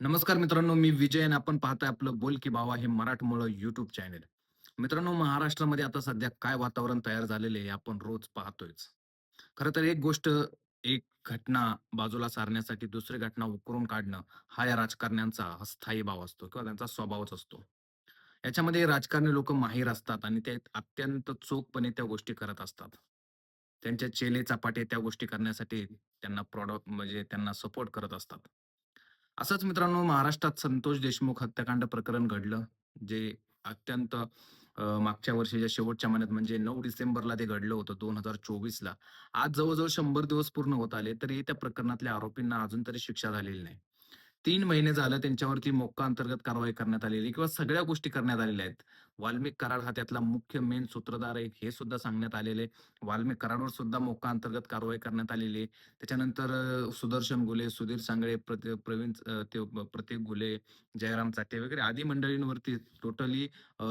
नमस्कार मित्रांनो, मी विजय आणि आपण पाहताय आपलं बोल की भावा हे मराठमोळं युट्यूब चॅनेल मित्रांनो, महाराष्ट्रामध्ये आता सध्या काय वातावरण तयार झालेले हे आपण रोज पाहतोयच. खरं तर एक गोष्ट, एक घटना बाजूला सारण्यासाठी दुसरी घटना उकरून काढणं, हा या राजकारण्यांचा स्थायी भाव असतो किंवा त्यांचा स्वभावच असतो. याच्यामध्ये राजकारणी लोक माहीर असतात आणि ते अत्यंत चोखपणे त्या गोष्टी करत असतात. त्यांच्या चेले चपाटे त्या गोष्टी करण्यासाठी त्यांना प्रॉडक्ट म्हणजे त्यांना सपोर्ट करत असतात. असंच मित्रांनो महाराष्ट्रात संतोष देशमुख हत्याकांड प्रकरण घडलं, जे अत्यंत मागच्या वर्षीच्या शेवटच्या महिन्यात म्हणजे नऊ डिसेंबरला ते घडलं होतं 2024ला. आज जवळ-जवळ 100 दिवस पूर्ण होत आले, तरी त्या प्रकरणातल्या आरोपींना अजून तरी शिक्षा झालेली नाही. तीन महिने झालं त्यांच्यावरती मोक्का अंतर्गत कारवाई करण्यात आलेली किंवा सगळ्या गोष्टी करण्यात आलेल्या आहेत. वाल्मिक कराड हा त्यातला मुख्य मेन सूत्रधार आहे, हे सुद्धा सांगण्यात आलेले वाल्मिक कराडवर सुद्धा मोका अंतर्गत कारवाई करण्यात आलेली आहे. त्याच्यानंतर सुदर्शन गुले सुधीर सांगळे, प्रवीण ते प्रतीक गुले जयराम चाटे वगैरे आदी मंडळींवरती टोटली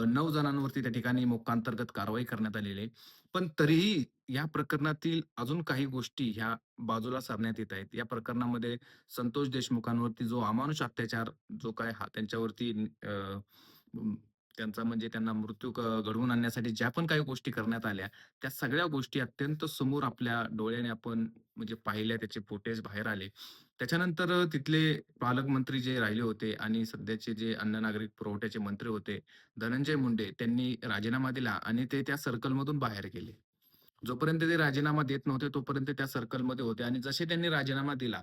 नऊ जणांवरती त्या ठिकाणी मोका अंतर्गत कारवाई करण्यात आलेली आहे. पण तरीही या प्रकरणातील अजून काही गोष्टी ह्या बाजूला सारण्यात येत आहेत. या प्रकरणामध्ये संतोष देशमुखांवरती जो अमानुष अत्याचार जो काय हा त्यांच्यावरती अं, त्यांचा म्हणजे त्यांना मृत्यू क घडवून आणण्यासाठी ज्या पण काही गोष्टी करण्यात आल्या, त्या सगळ्या गोष्टी अत्यंत समोर आपल्या डोळ्याने आपण म्हणजे पाहिल्या, त्याचे फुटेज बाहेर आले. त्याच्यानंतर अ, तिथले पालकमंत्री जे राहिले होते आणि सध्याचे जे अन्न नागरिक पुरवठ्याचे मंत्री होते, धनंजय मुंडे, त्यांनी राजीनामा दिला आणि ते त्या सर्कलमधून बाहेर गेले. जोपर्यंत ते राजीनामा देत नव्हते, तोपर्यंत त्या सर्कलमध्ये होते आणि जसे त्यांनी राजीनामा दिला,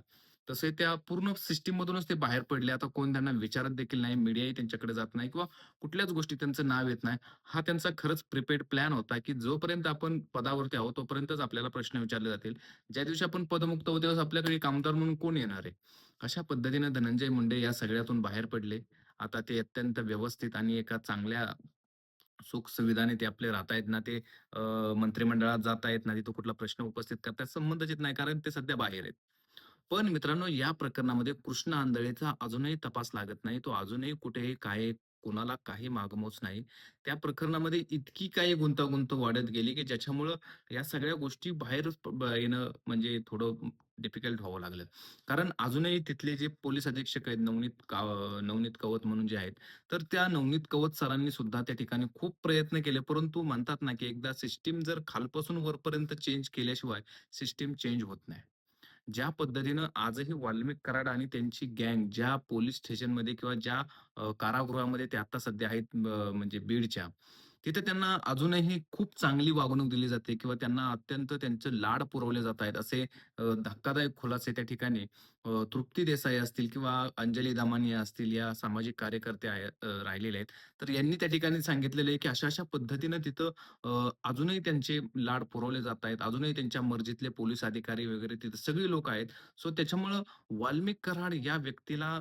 तसे त्या पूर्ण सिस्टीम मधूनच ते बाहेर पडले. आता कोण त्यांना विचारत देखील नाही, मीडियाही त्यांच्याकडे जात नाही किंवा कुठल्याच गोष्टी त्यांचं नाव येत नाही. हा त्यांचा खरंच प्रिपेड प्लॅन होता, की जोपर्यंत आपण पदावरती आहोत, तोपर्यंतच आपल्याला प्रश्न विचारले जातील. ज्या दिवशी आपण पदमुक्त होऊ, त्यावेळेस आपल्याकडे कामदार म्हणून कोण येणार आहे? अशा पद्धतीने धनंजय मुंडे या सगळ्यातून बाहेर पडले. आता ते अत्यंत व्यवस्थित आणि एका चांगल्या सुख-सुविधाने ते आपले राहतायत ना, ते मंत्रिमंडळात जाता येत ना, तिथं कुठला प्रश्न उपस्थित करतात संबंधच येत नाही, कारण ते सध्या बाहेर आहेत. पण मित्रांनो, या प्रकरणामध्ये कृष्ण आंधळेचा अजूनही तपास लागत नाही. तो अजूनही कुठेही काय कुणाला काही मागमोच नाही. त्या प्रकरणामध्ये इतकी काही गुंतागुंत वाढत गेली, की ज्याच्यामुळं या सगळ्या गोष्टी बाहेरच येणं म्हणजे थोडं डिफिकल्ट व्हावं लागलं. कारण अजूनही तिथले जे पोलीस अधीक्षक आहेत, नवनीत का नवनीत कवत म्हणून जे आहेत, तर त्या नवनीत कवत सरांनी सुद्धा त्या ठिकाणी खूप प्रयत्न केले. परंतु म्हणतात ना, की एकदा सिस्टीम जर खालपासून वरपर्यंत चेंज केल्याशिवाय सिस्टीम चेंज होत नाही. ज्या पद्धतीनं आजही वाल्मिक कराड आणि त्यांची गँग ज्या पोलीस स्टेशनमध्ये किंवा ज्या कारागृहामध्ये ते आता सध्या आहेत म्हणजे बीडच्या, तिथे त्यांना अजूनही खूप चांगली वागणूक दिली जाते किंवा त्यांना अत्यंत त्यांचे लाड पुरवले जात आहेत. असे धक्कादायक खुलासे त्या ठिकाणी तृप्ती देसाई असतील किंवा अंजली दामानी असतील या सामाजिक कार्यकर्ते राहिलेले आहेत. तर यांनी त्या ठिकाणी सांगितलेलं आहे, की अशा-अशा पद्धतीनं तिथं अजूनही त्यांचे लाड पुरवले जात आहेत. अजूनही त्यांच्या मर्जीतले पोलीस अधिकारी वगैरे तिथे सगळी लोकं आहेत. सो त्याच्यामुळं वाल्मिक कराड या व्यक्तीला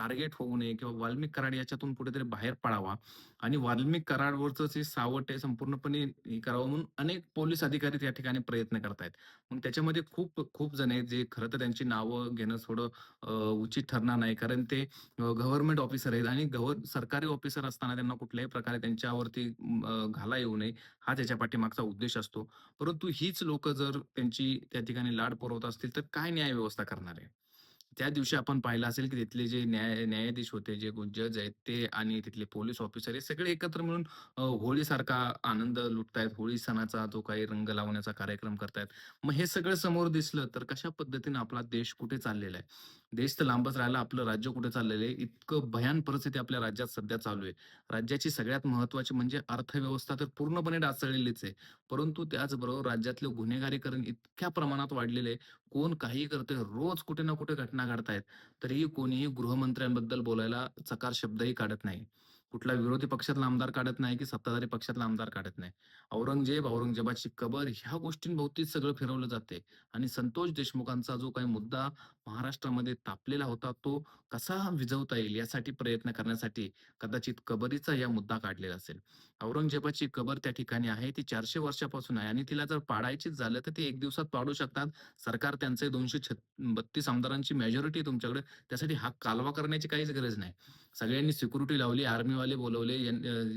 टार्गेट होऊ नये किंवा वाल्मिक कराड याच्यातून कुठेतरी बाहेर पडावा आणि वाल्मिक कराडवरचं जे सावट आहे संपूर्णपणे हे करावं म्हणून अनेक पोलीस अधिकारी त्या ठिकाणी प्रयत्न करतायत. मग त्याच्यामध्ये खूप खूप जण आहेत जे खरं तर त्यांची नावं घेणं थोडं उचित ठरणार नाही. कारण ते गव्हर्नमेंट ऑफिसर आहेत आणि गव्हर सरकारी ऑफिसर असताना त्यांना कुठल्याही प्रकारे त्यांच्यावरती घाला येऊ नये, हा त्याच्या पाठीमागचा उद्देश असतो. परंतु हीच लोक जर त्यांची त्या ठिकाणी लाड पुरवत असतील, तर काय न्याय व्यवस्था करणार आहे? त्या दिवशी आपण पाहिलं असेल, की तिथले जे न्याय न्यायाधीश होते, जे जज आहेत ते आणि तिथले पोलीस ऑफिसर हे सगळे एकत्र मिळून अ, होळीसारखा आनंद लुटतायत. होळी सणाचा जो काही रंग लावण्याचा कार्यक्रम करतायत. मग हे सगळं समोर दिसलं, तर कशा पद्धतीने आपला देश कुठे चाललेला आहे? देश तर लांबच राहिला, आपलं राज्य कुठे चाललेलं आहे? इतकं भयान परिस्थिती आपल्या राज्यात सध्या चालू आहे. राज्याची सगळ्यात महत्त्वाची म्हणजे अर्थव्यवस्था तर पूर्णपणे डासळलेलीच आहे. परंतु त्याचबरोबर राज्यातले गुन्हेगारीकरण इतक्या प्रमाणात वाढलेले आहे, कोण काहीही करतोय रोज कुठे ना कुठे घटना घडतायत. तरीही कोणीही गृहमंत्र्यांबद्दल बोलायला चकार शब्दही काढत नाही. कुठला विरोधी पक्षातला आमदार काढत नाही, की सत्ताधारी पक्षातला आमदार काढत नाही. औरंगजेब, औरंगजेबाची कबर ह्या गोष्टींभोवतीच सगळं फिरवलं जाते आणि संतोष देशमुखांचा जो काही मुद्दा महाराष्ट्रामध्ये तापलेला होता, तो कसा विझवता येईल यासाठी प्रयत्न करण्यासाठी कदाचित कबरीचा या मुद्दा काढलेला असेल. औरंगजेबाची कबर त्या ठिकाणी आहे, ती चारशे वर्षापासून आहे आणि तिला जर पाडायचीच झालं, तर ती एक दिवसात पाडू शकतात. सरकार त्यांचे 232 आमदारांची मेजॉरिटी तुमच्याकडे. त्यासाठी हा कालवा करण्याची काहीच गरज नाही. सगळ्यांनी सिक्युरिटी लावली, आर्मीवाले बोलवले,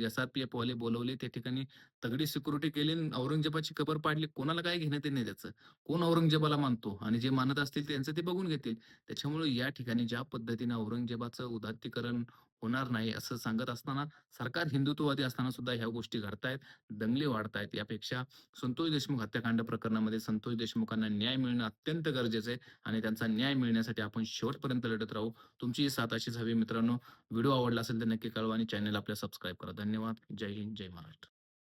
एस-आर-पी-एफवाले बोलवले. त्या ठिकाणी तगडी सिक्युरिटी केली आणि औरंगजेबाची कबर पाडली. कोणाला काय घेण्यात ते नाही त्याचं. कोण औरंगजेबाला मानतो? आणि जे मानत असतील त्यांचं ते बघून घेतील. त्याच्यामुळे या ठिकाणी ज्या पद्धतीने औरंगजेबाचं उदात्तीकरण होणार नाही असं सांगत असताना सरकार हिंदुत्ववादी असताना सुद्धा ह्या गोष्टी घडतायत. दंगली वाढतायत यापेक्षा संतोष देशमुख हत्याकांड प्रकरणामध्ये संतोष देशमुखांना न्याय मिळणं अत्यंत गरजेचं आहे आणि त्यांचा न्याय मिळण्यासाठी आपण शेवटपर्यंत लढत राहू. तुमची सात अशीच हवी मित्रांनो. व्हिडिओ आवडला असेल तर नक्की कळवा आणि चॅनल आपल्या सबस्क्राईब करा. धन्यवाद. जय हिंद जय महाराष्ट्र.